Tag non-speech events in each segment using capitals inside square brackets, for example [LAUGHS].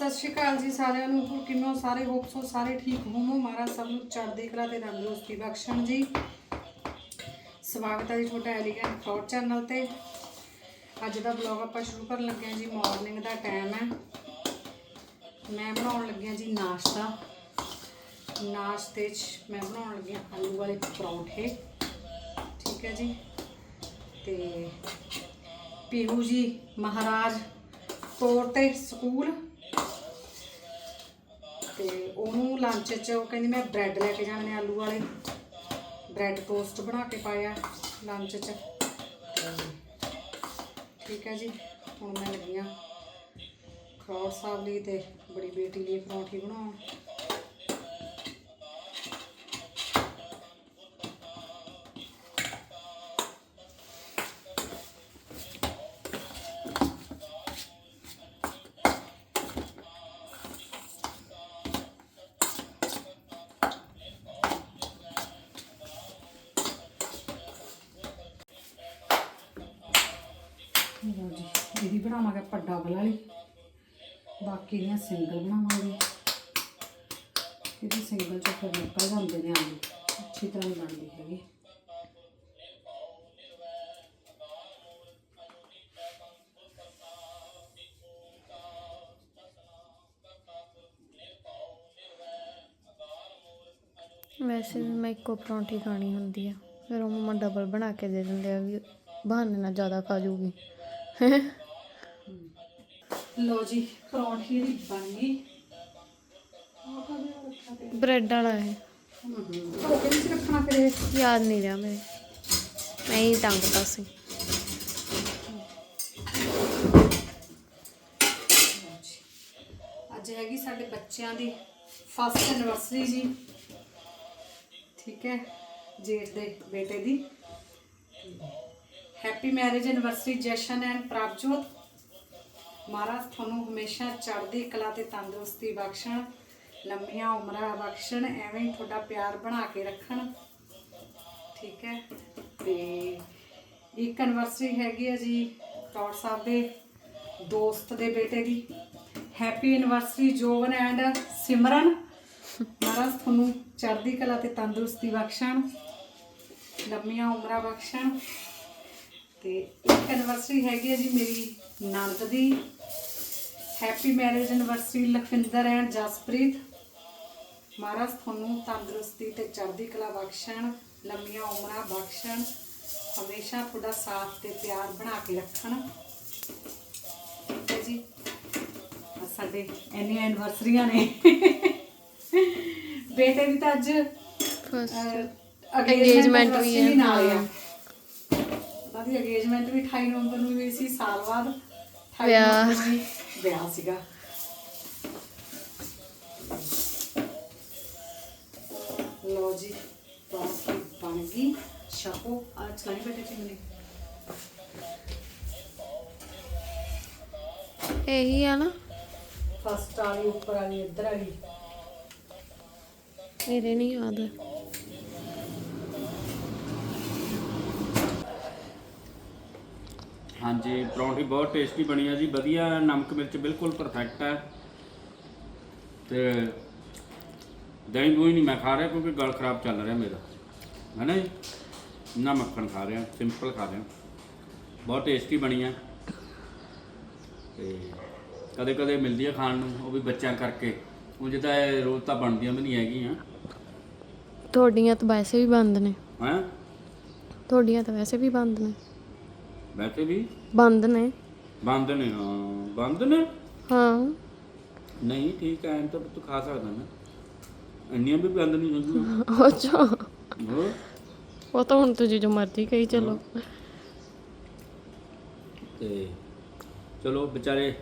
ਸਤਿ ਸ਼੍ਰੀ ਅਕਾਲ ਜੀ ਸਾਰਿਆਂ ਨੂੰ, ਹੋਰ ਕਿਵੇਂ ਹੋ? ਸਾਰੇ ਹੋਪਸ ਹੋ ਸਾਰੇ ਠੀਕ ਹੋਵੋ ਮਹਾਰਾਜ ਸਭ ਨੂੰ ਚੜ੍ਹਦੀ ਕਲਾ ਤੇ ਤੰਦਰੁਸਤੀ ਬਖਸ਼ਣ ਜੀ। ਸਵਾਗਤ ਹੈ ਜੀ ਤੁਹਾਡਾ ਐਲੀਗੈਂਟ ਫਰੋਡ ਚੈਨਲ ਤੇ। ਅੱਜ ਦਾ ਵਲੌਗ ਆਪਾਂ ਸ਼ੁਰੂ ਕਰਨ ਲੱਗੇ ਹਾਂ ਜੀ ਮਾਰਨਿੰਗ ਦਾ ਟਾਈਮ ਹੈ। ਮੈਂ ਬਣਾਉਣ ਲੱਗੀ ਹਾਂ ਜੀ ਨਾਸ਼ਤਾ। ਨਾਸ਼ਤੇ 'ਚ ਮੈਂ ਬਣਾਉਣ ਲੱਗੀ ਹਾਂ ਆਲੂ ਵਾਲੇ ਪਰੌਂਠੇ। ਠੀਕ ਹੈ ਜੀ। ਤੇ ਪੀਹੂ ਜੀ ਮਹਾਰਾਜ ਤੋਰ ਤੇ ਸਕੂਲ ਤੇ ਉਹਨੂੰ ਲੰਚ 'ਚ ਉਹ ਕਹਿੰਦੀ ਮੈਂ ਬ੍ਰੈਡ ਲੈ ਕੇ ਜਾਣੇ ਆਲੂ ਵਾਲੇ। ਬ੍ਰੈਡ ਟੋਸਟ ਬਣਾ ਕੇ ਪਾਇਆ ਲੰਚ 'ਚ। ਠੀਕ ਹੈ ਜੀ, ਹੁਣ ਮੈਂ ਲੱਗੀ ਹਾਂ। ਖਰੋੜ ਸਾਹਿਬ ਲਈ ਤੇ ਬੜੀ ਬੇਟੀ ਲਈ ਪਰੌਂਠੀ ਬਣਾਉਣ। ਲਓ ਜੀ ਇਹਦੀ ਬਣਾਵਾਂਗੇ ਆਪਾਂ ਡਬਲ ਵਾਲੀ। ਬਾਕੀ ਦੀਆਂ ਸਿੰਗਲ ਬਣਾਵਾਂਗੇ। ਇਹਦੀ ਸਿੰਗਲ ਚੋਂ ਫਿਰ ਨਿਕਲ ਜਾਂਦੇ ਨੇ ਆਲੂ। ਅੱਛੀ ਤਰ੍ਹਾਂ ਬਣਦੀ ਹੈਗੀ। ਵੈਸੇ ਵੀ ਮੈਂ ਇੱਕੋ ਪਰੌਂਠੀ ਖਾਣੀ ਹੁੰਦੀ ਆ। ਫਿਰ ਉਹ ਮੰਮਾ ਡਬਲ ਬਣਾ ਕੇ ਦੇ ਦਿੰਦੇ ਆ ਵੀ ਬਹਾਨੇ ਨਾਲ ਜ਼ਿਆਦਾ ਖਾ ਜੂਗੀ। ਲਓ ਜੀ ਪਰੌਂਠੀ ਇਹਦੀ ਬਣ ਗਈ। ਬ੍ਰੈਡ ਵਾਲਾ ਹੈ ਰੱਖਣਾ ਫਿਰ ਇਹ। ਯਾਦ ਨਹੀਂ ਰਿਹਾ ਮੇਰੇ ਮੈਂ ਹੀ ਟੰਗਤਾ ਸੀ। ਅੱਜ ਹੈਗੀ ਸਾਡੇ ਬੱਚਿਆਂ ਦੀ ਫਸਟ ਐਨਵਰਸਰੀ ਜੀ। ਠੀਕ ਹੈ ਜੇਠ ਦੇ ਬੇਟੇ ਦੀ। Happy marriage anniversary Jashan and Prabhjot ਮਹਾਰਾਜ ਤੁਹਾਨੂੰ ਹਮੇਸ਼ਾ ਚੜ੍ਹਦੀ ਕਲਾ ਤੇ ਤੰਦਰੁਸਤੀ ਬਖਸ਼ਣ, ਲੰਮੀਆਂ ਉਮਰਾਂ ਬਖਸ਼ਣ, ਐਵੇਂ ਹੀ ਤੁਹਾਡਾ ਪਿਆਰ ਬਣਾ ਕੇ ਰੱਖਣ। ਠੀਕ ਹੈ? ਤੇ ਇੱਕ ਐਨਵਰਸਰੀ ਹੈਗੀ ਹੈ ਜੀ ਕੌਰ ਸਾਹਿਬ ਦੇ ਦੋਸਤ ਦੇ ਬੇਟੇ ਦੀ। Happy anniversary Jovan and Simran. ਮਹਾਰਾਜ, ਤੁਹਾਨੂੰ ਚੜ੍ਹਦੀ ਕਲਾ ਤੇ ਤੰਦਰੁਸਤੀ ਬਖਸ਼ਣ, ਲੰਮੀਆਂ ਉਮਰਾਂ ਬਖਸ਼ਣ। ਤੇ ਇੱਕ ਐਨਵਰਸਰੀ ਹੈਗੀ ਹੈ ਜੀ ਮੇਰੀ ਨਣਦ ਦੀ। Happy marriage anniversary Lakhwinder and Jaspreet. ਮਹਾਰਾਜ ਤੁਹਾਨੂੰ ਤੰਦਰੁਸਤੀ ਤੇ ਚੜ੍ਹਦੀ ਕਲਾ ਬਖਸ਼ਣ ਲੰਮੀਆਂ ਉਮਰਾਂ ਬਖਸ਼ਣ ਹਮੇਸ਼ਾ ਤੁਹਾਡਾ ਸਾਥ ਤੇ ਪਿਆਰ ਬਣਾ ਕੇ ਰੱਖਣ। ਠੀਕ ਹੈ ਜੀ ਸਾਡੇ ਇੰਨੀਆਂ ਐਨਵਰਸਰੀਆਂ ਨੇ। ਬੇਟੇ ਦੀ ਤਾਂ ਅੱਜ ਫਸਟ ਅਗੇਜਮੈਂਟ ਵੀ ਹੈ, ਨਾਲ ਆ। ਉਹਨਾਂ ਦੀ ਅਗੇਜਮੈਂਟ ਵੀ 28 ਨਵੰਬਰ ਨੂੰ ਹੋਈ ਸੀ ਸਾਲ ਬਾਅਦ 28 ਵਿਆਹ। ਨਵੰਬਰ ਨੂੰ ਹੀ ਵਿਆਹ ਸੀਗਾ। ਲੋ ਜੀ ਪਰੌਂਠੀ ਬਣ ਗਈ। ਛਕੋ ਆ ਚਲਾਈ ਬੇਟੇ ਚਿੰਨੇ ਇਹੀ ਆ ਨਾ। ਫਸਟ ਵਾਲੀ ਉੱਪਰ ਵਾਲੀ ਇੱਧਰ ਵਾਲੀ। ਮੇਰੇ ਨਹੀਂ ਯਾਦ। ਹਾਂਜੀ ਪਰੌਂਠੀ ਬਹੁਤ ਟੇਸਟੀ ਬਣੀ ਆ ਜੀ ਵਧੀਆ ਨਮਕ ਮਿਰਚ ਬਿਲਕੁਲ ਪਰਫੈਕਟ ਹੈ ਤੇ ਦਹੀਂ ਦੂਈ ਨਹੀਂ ਮੈਂ ਖਾ ਰਿਹਾ ਕਿਉਂਕਿ ਗਲ ਖਰਾਬ ਚੱਲ ਰਿਹਾ ਮੇਰਾ। ਹੈ ਨਾ ਜੀ? ਨਾ ਮੱਖਣ ਖਾ ਰਿਹਾ ਸਿੰਪਲ ਖਾ ਰਿਹਾ। ਬਹੁਤ ਟੇਸਟੀ ਬਣੀ ਆ। ਤੇ ਕਦੇ ਕਦੇ ਮਿਲਦੀ ਆ ਖਾਣ ਨੂੰ ਉਹ ਵੀ ਬੱਚਿਆਂ ਕਰਕੇ। ਉਹ ਇਹ ਰੋਜ਼ ਤਾਂ ਬਣਦੀਆਂ ਵੀ ਨਹੀਂ ਹੈਗੀਆਂ। ਤੁਹਾਡੀਆਂ ਤਾਂ ਵੈਸੇ ਵੀ ਬੰਦ ਨੇ। ਹੈ? ਤੁਹਾਡੀਆਂ ਤਾਂ ਵੈਸੇ ਵੀ ਬੰਦ ਨੇ। ਵੈਸੇ ਵੀ? ਬੰਦ ਨੇ। ਬੰਦ ਨੇ ਹਾਂ। ਬੰਦ ਨੇ? ਹਾਂ। ਨਹੀਂ ਠੀਕ ਐਂ ਤਾਂ ਤੂੰ ਖਾ ਸਕਦਾ ਨਾ। ਇੰਨੀਆਂ ਵੀ ਬੰਦ ਨਹੀਂ ਹੁੰਦੀਆਂ। [LAUGHS] ਅੱਛਾ। ਹੋਰ? ਉਹ ਤਾਂ ਹੁਣ ਤੁਸੀਂ ਜੋ ਮਰਜ਼ੀ ਕਹੀ ਚਲੋ। ਤੇ ਚਲੋ ਵਿਚਾਰੇ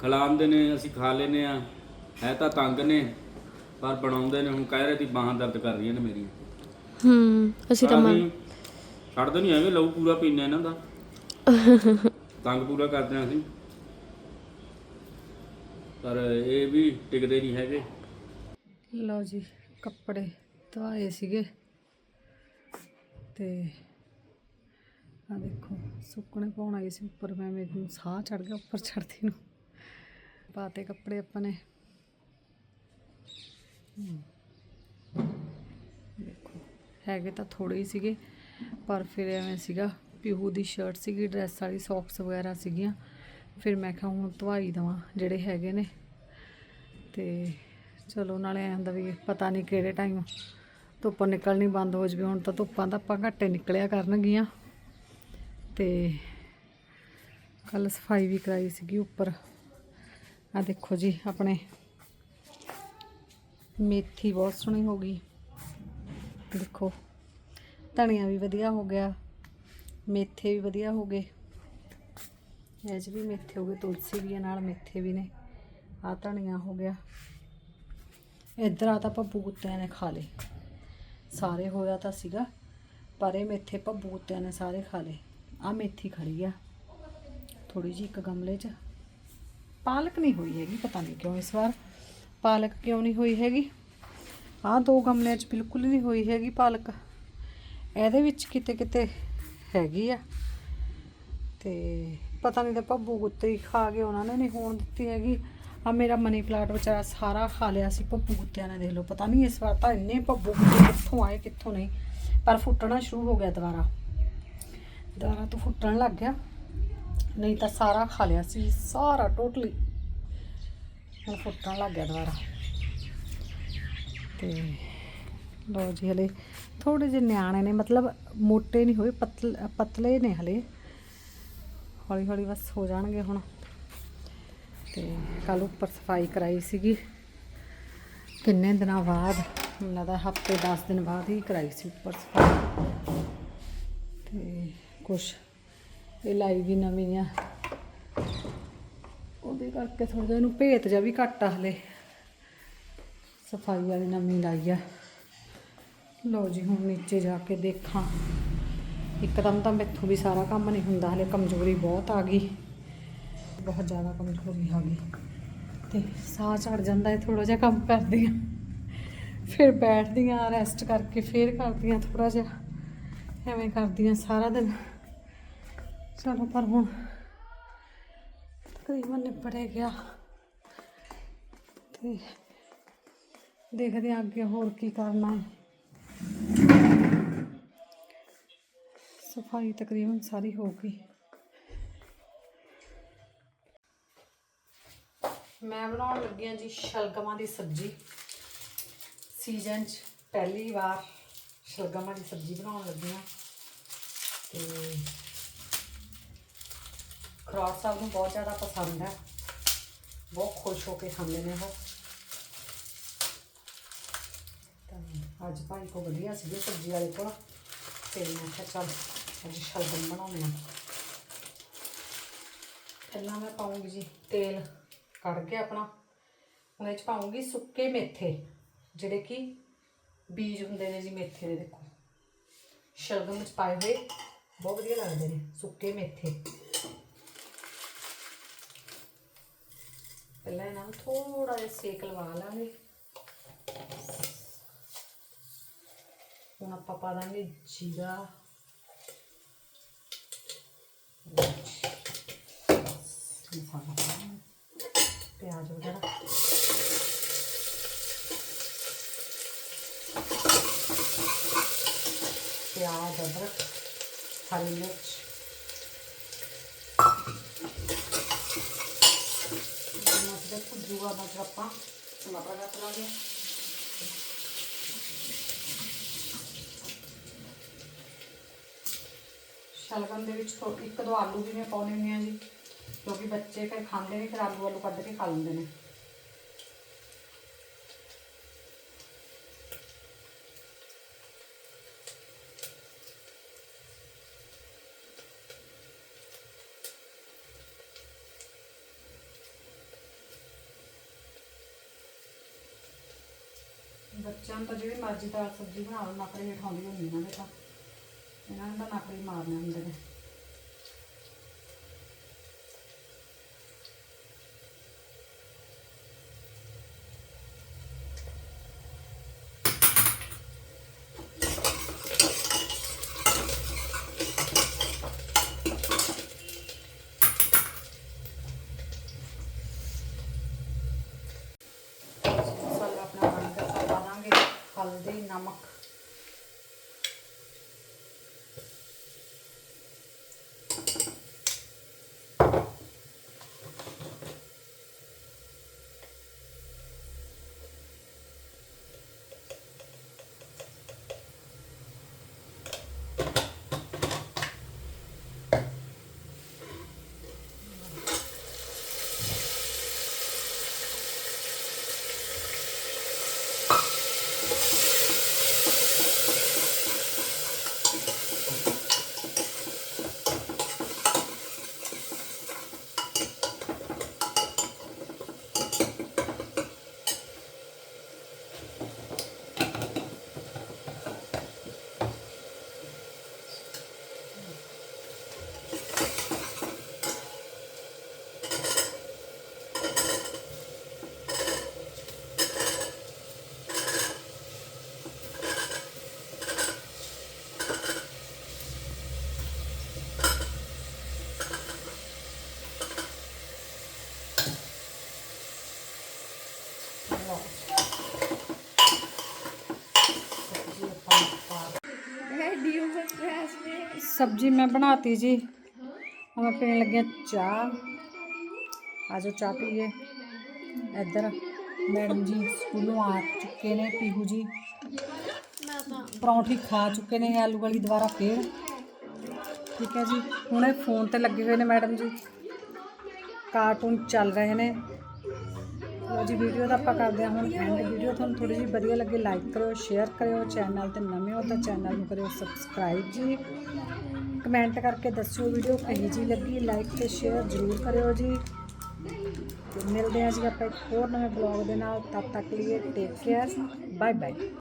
ਖਿਲਾਉਂਦੇ ਨੇ ਅਸੀਂ ਖਾ ਲੈਨੇ ਆ ਹੈ ਤਾਂ ਤੰਗ ਨੇ ਪਰ ਬਣਾਉਂਦੇ ਨੇ। ਹੁਣ ਕਹਿ ਰਹੇ ਸੀ ਬਾਹਾਂ ਦਰਦ ਕਰ ਰਹੀਆਂ ਨੇ ਮੇਰੀਆਂ। ਹੂੰ ਅਸੀਂ ਤਾਂ ਮੰਨ ਛੱਡਦੇ ਨਹੀਂ ਹੈਗੇ ਲਹੂ ਪੂਰਾ ਪੀਨੇ ਇਹਨਾਂ ਦਾ। ਤੰਗ ਪੂਰਾ ਕਰਦੇ ਹਾਂ ਅਸੀਂ। ਪਰ ਇਹ ਵੀ ਟਿਕਦੇ ਨਹੀਂ ਹੈਗੇ। ਲਓ ਜੀ, ਕੱਪੜੇ ਧਵਾਏ ਸੀਗੇ। ਤੇ ਆ ਦੇਖੋ, ਸੁੱਕਣੇ ਪਾਉਣ ਆਈ ਸੀ ਉੱਪਰ। ਮੈਂ ਮੈਨੂੰ ਸਾਹ ਚੜ ਗਿਆ ਉੱਪਰ ਚੜਦੀ ਨੂੰ। ਪਾਤੇ ਕੱਪੜੇ ਆਪਾਂ ਨੇ। ਦੇਖੋ, ਹੈਗੇ ਤਾਂ ਥੋੜੇ ਹੀ ਸੀਗੇ, ਪਰ ਫਿਰ ਐਵੇਂ ਸੀਗਾ ਪਿਹੂ ਦੀ ਸ਼ਰਟ ਸੀਗੀ ਡਰੈਸ ਵਾਲੀ ਸੌਕਸ ਵਗੈਰਾ ਸੀਗੀਆਂ। ਫਿਰ ਮੈਂ ਕਿਹਾ ਹੁਣ ਧਵਾਈ ਦਵਾਂ, ਜਿਹੜੇ ਹੈਗੇ ਨੇ। ਤੇ ਚਲੋ ਨਾਲੇ ਐਂ ਹੁੰਦਾ ਵੀ ਪਤਾ ਨਹੀਂ ਕਿਹੜੇ ਟਾਈਮ ਧੁੱਪ ਨਿਕਲਣੀ ਬੰਦ ਹੋ ਜਵੇ। ਹੁਣ ਤਾਂ ਧੁੱਪਾਂ ਤਾਂ ਆਪਾਂ ਘੱਟੇ ਨਿਕਲਿਆ ਕਰਨਗੀਆਂ। ਤੇ ਕੱਲ ਸਫ਼ਾਈ ਵੀ ਕਰਾਈ ਸੀਗੀ ਉੱਪਰ। ਆ ਦੇਖੋ ਜੀ, ਆਪਣੇ ਮੇਥੀ ਬਹੁਤ ਸੋਹਣੀ ਹੋ ਗਈ। ਦੇਖੋ, ਧਨੀਆ ਵੀ ਵਧੀਆ ਹੋ ਗਿਆ। ਮੇਥੇ ਵੀ ਵਧੀਆ ਹੋ ਗਏ। ਇਹ 'ਚ ਵੀ ਮੇਥੇ ਹੋ ਗਏ, ਤੁਲਸੀ ਵੀ ਹੈ ਨਾਲ, ਮੇਥੇ ਵੀ ਨੇ। ਆ ਧਨੀਆ ਹੋ ਗਿਆ। ਇੱਧਰ ਆ ਤਾਂ ਭੱਬੂ ਕੁੱਤਿਆਂ ਨੇ ਖਾ ਲਏ। ਸਾਰੇ ਹੋਇਆ ਤਾਂ ਸੀਗਾ, ਪਰ ਇਹ ਮੇਥੇ ਭੱਬੂ ਕੁੱਤਿਆਂ ਨੇ ਸਾਰੇ ਖਾ ਲਏ। ਆ ਮੇਥੀ ਖੜੀ ਆ ਥੋੜੀ ਜਿਹੀ ਇੱਕ ਗਮਲੇ 'ਚ। ਪਾਲਕ ਨਹੀਂ ਹੋਈ ਹੈਗੀ, ਪਤਾ ਨਹੀਂ ਕਿਉਂ ਇਸ ਵਾਰ। ਪਾਲਕ ਕਿਉਂ ਨਹੀਂ ਹੋਈ ਹੈਗੀ? ਆਹ ਦੋ ਗਮਲਿਆਂ 'ਚ ਬਿਲਕੁਲ ਨਹੀਂ ਹੋਈ ਹੈਗੀ ਪਾਲਕ। ਇਹਦੇ ਵਿੱਚ ਕਿਤੇ ਕਿਤੇ ਹੈਗੀ ਆ। ਤੇ ਪਤਾ ਨਹੀਂ ਤਾਂ ਪੱਬੂ ਕੁੱਤੇ ਹੀ ਖਾ ਕੇ ਉਹਨਾਂ ਨੇ ਨਹੀਂ ਹੋਣ ਦਿੱਤੀ ਹੈਗੀ। ਆ ਮੇਰਾ ਮਨੀ ਪਲਾਟ ਵਿਚਾਰਾ ਸਾਰਾ ਖਾ ਲਿਆ ਸੀ ਪੱਬੂ ਕੁੱਤਿਆਂ ਨੇ, ਦੇਖ ਲਓ। ਪਤਾ ਨਹੀਂ ਇਸ ਵਾਰ ਤਾਂ ਇੰਨੇ ਪੱਬੂ ਕੁੱਤੇ ਕਿੱਥੋਂ ਆਏ, ਕਿੱਥੋਂ ਨਹੀਂ। ਪਰ ਫੁੱਟਣਾ ਸ਼ੁਰੂ ਹੋ ਗਿਆ ਦੁਬਾਰਾ। ਦੁਬਾਰਾ ਤੋਂ ਫੁੱਟਣ ਲੱਗ ਗਿਆ। ਨਹੀਂ ਤਾਂ ਸਾਰਾ ਖਾ ਲਿਆ ਸੀ, ਸਾਰਾ ਟੋਟਲੀ ਹੁਣ ਫੁੱਟਣ ਲੱਗ ਗਿਆ ਦੁਬਾਰਾ। ਤੇ ਲੋ ਜੀ, ਹਲੇ ਥੋੜੇ ਜਿਹੇ ਨਿਆਣੇ ਨੇ, ਮਤਲਬ ਮੋਟੇ ਨਹੀਂ ਹੋਏ, ਪਤਲੇ ਪਤਲੇ ਨੇ ਹਲੇ। ਹੌਲੀ ਹੌਲੀ ਬਸ ਹੋ ਜਾਣਗੇ ਹੁਣ। ਤੇ ਕੱਲ ਉੱਪਰ ਸਫ਼ਾਈ ਕਰਾਈ ਸੀਗੀ। ਕਿੰਨੇ ਦਿਨਾਂ ਬਾਅਦ, ਮੈਨੂੰ ਲੱਗਦਾ ਹਫ਼ਤੇ 10 ਦਿਨ ਬਾਅਦ ਹੀ ਕਰਾਈ ਸੀ ਉੱਪਰ ਸਫ਼ਾਈ। ਤੇ ਕੁਛ ਇਹ ਲਾਈ ਵੀ ਨਵੀਂ ਆ। ਉਹਦੇ ਕਰਕੇ ਥੋੜਾ ਜਿਹਾ ਇਹਨੂੰ ਭੇਤ ਜਿਹਾ ਵੀ ਘੱਟ ਆ ਹਲੇ। ਸਫ਼ਾਈ ਵਾਲੀ ਨਵੀਂ ਲਾਈ ਆ। ਲਓ ਜੀ, ਹੁਣ ਨੀਚੇ ਜਾ ਕੇ ਦੇਖਾਂ। ਇੱਕਦਮ ਤਾਂ ਮੈਥੋਂ ਵੀ ਸਾਰਾ ਕੰਮ ਨਹੀਂ ਹੁੰਦਾ, ਹਲੇ ਕਮਜ਼ੋਰੀ ਬਹੁਤ ਆ ਗਈ। ਬਹੁਤ ਜ਼ਿਆਦਾ ਕਮਜ਼ੋਰੀ ਆ ਗਈ। ਤੇ ਸਾਹ ਚੜ ਜਾਂਦਾ ਹੈ ਥੋੜਾ ਜਿਹਾ ਕੰਮ ਕਰਦੀ ਆ ਫਿਰ ਬੈਠਦੀ ਆ ਰੈਸਟ ਕਰਕੇ ਫਿਰ ਕਰਦੀ ਆ ਥੋੜਾ ਜਿਹਾ। ਐਵੇਂ ਕਰਦੀ ਆ ਸਾਰਾ ਦਿਨ। ਚਲੋ, ਪਰ ਹੁਣ ਤਕਰੀਬਨ ਨਿਬੜੇ ਗਿਆ। ਤੇ ਦੇਖਦੇ ਹਾਂ ਅੱਗੇ ਹੋਰ ਕੀ ਕਰਨਾ ਹੈ। ਸਫ਼ਾਈ ਤਕਰੀਬਨ ਸਾਰੀ ਹੋ ਗਈ। ਮੈਂ ਬਣਾਉਣ ਲੱਗੀ ਹਾਂ ਜੀ ਸ਼ਲਗਮਾਂ ਦੀ ਸਬਜ਼ੀ। ਸੀਜ਼ਨ 'ਚ ਪਹਿਲੀ ਵਾਰ ਸ਼ਲਗਮਾਂ ਦੀ ਸਬਜ਼ੀ ਬਣਾਉਣ ਲੱਗੀ ਹਾਂ। ਤੇ ਖਰੋਟ ਸਾਹਿਬ ਨੂੰ ਬਹੁਤ ਜ਼ਿਆਦਾ ਪਸੰਦ ਹੈ। ਬਹੁਤ ਖੁਸ਼ ਹੋ ਕੇ ਖਾਂਦੇ ਨੇ ਉਹ। ਤਾਂ ਅੱਜ ਭਾਈ ਕੋ ਵਧੀਆ ਸੀਗੇ ਸਬਜ਼ੀ ਵਾਲੇ ਕੋਲ। ਤੇ ਮੈਂ ਕਿਹਾ ਚੱਲ ਅੱਜ ਸ਼ਲਗਮ ਬਣਾਉਂਦੇ ਹਾਂ। ਪਹਿਲਾਂ ਮੈਂ ਪਾਉਂਗੀ ਜੀ ਤੇਲ ਕੱਢ ਕੇ ਆਪਣਾ। ਉਹਦੇ ਚ ਪਾਉਂਗੀ ਸੁੱਕੇ ਮੇਥੇ, ਜਿਹੜੇ ਕਿ ਬੀਜ ਹੁੰਦੇ ਨੇ ਜੀ ਮੇਥੇ ਦੇ ਦੇਖੋ। ਸ਼ਲਗਮ ਵਿੱਚ ਪਾਏ ਹੋਏ ਬਹੁਤ ਵਧੀਆ ਲੱਗਦੇ ਨੇ ਸੁੱਕੇ ਮੇਥੇ। ਪਹਿਲਾਂ ਇਹਨਾਂ ਨੂੰ ਥੋੜਾ ਜਿਹਾ ਸੇਕ ਲਵਾ ਲਾਂਗੇ। ਹੁਣ ਆਪਾਂ ਪਾ ਦਾਂਗੇ ਜੀਰਾ। ਮਸਾਲਾ ਪਿਆਜ਼ ਵਗੈਰਾ। ਪਿਆਜ਼ ਅਦਰਕ ਹਰੀ ਮਿਰਚ। ਦੇ ਭੁੱਜੂਗਾ ਮਤਲਬ ਆਪਾਂ। ਟਮਾਟਰ ਕੱਟ ਲਾਂਗੇ। ਸ਼ਲਗਮ ਦੇ ਵਿੱਚ ਇੱਕ ਦੋ ਆਲੂ ਵੀ ਮੈਂ ਪਾਉਣੇ ਹੁੰਦੇ ਆ ਜੀ। ਕਿਉਂਕਿ ਬੱਚੇ ਫਿਰ ਖਾਂਦੇ ਨਹੀਂ ਫਿਰ ਆਲੂ ਆਲੂ ਕੱਢ ਕੇ ਖਾ ਲੈਂਦੇ ਨੇ ਬੱਚਿਆਂ ਨੂੰ ਤਾਂ ਜਿਹੜੀ ਮਰਜ਼ੀ ਦਾਲ ਸਬਜ਼ੀ ਬਣਾ ਲਓ ਨਕਲੀ ਹੇਠਾਉਂਦੀ ਹੁੰਦੀ ਇਹਨਾਂ ਦੇ ਤਾਂ ਇਹਨਾਂ ਨੇ ਤਾਂ ਨਕਲੀ ਮਾਰਨੇ ਹੁੰਦੇ ਨੇ ਸਬਜੀ ਮੈਂ ਬਣਾਤੀ ਜੀ ਹੁਣ ਮੈਂ ਪੀਣ ਲੱਗਿਆ ਚਾਹ ਆਜੋ ਚਾਹ ਪੀਏ ਇੱਧਰ ਮੈਡਮ ਜੀ ਸਕੂਲੋਂ ਆ ਚੁੱਕੇ ਨੇ ਪੀਹੂ ਜੀ ਪਰੌਂਠੀ ਖਾ ਚੁੱਕੇ ਨੇ ਆਲੂ ਵਾਲੀ ਦੁਬਾਰਾ ਫੇਰ ਠੀਕ ਹੈ ਜੀ ਹੁਣ ਇਹ ਫੋਨ ਤੇ ਲੱਗੇ ਹੋਏ ਨੇ ਮੈਡਮ ਜੀ ਕਾਰਟੂਨ ਚੱਲ ਰਹੇ ਨੇ ਲੋ ਜੀ ਵੀਡੀਓ ਦਾ ਆਪਾਂ ਕਰਦੇ ਹਾਂ ਹੁਣ ਐਂਡ ਵੀਡੀਓ ਤੁਹਾਨੂੰ ਥੋੜੀ ਜਿਹੀ ਵਧੀਆ ਲੱਗੇ ਲਾਈਕ ਕਰਿਓ ਸ਼ੇਅਰ ਕਰਿਓ। ਚੈਨਲ ਤੇ ਨਵੇਂ ਹੋ ਤਾਂ ਚੈਨਲ ਨੂੰ ਕਰਿਓ ਸਬਸਕ੍ਰਾਈਬ ਜੀ। ਕਮੈਂਟ ਕਰਕੇ ਦੱਸਿਓ ਵੀਡੀਓ ਕਹੀ ਜੀ ਲੱਗੀ ਲਾਈਕ ਤੇ ਸ਼ੇਅਰ ਜ਼ਰੂਰ ਕਰਿਓ ਜੀ। ਮਿਲਦੇ ਹਾਂ ਜੀ ਆਪਾਂ ਇੱਕ ਹੋਰ ਨਵੇਂ ਬਲੌਗ ਦੇ ਨਾਲ, ਤਦ ਤੱਕ ਲਈ ਟੇਕ ਕੇਅਰ ਬਾਏ ਬਾਏ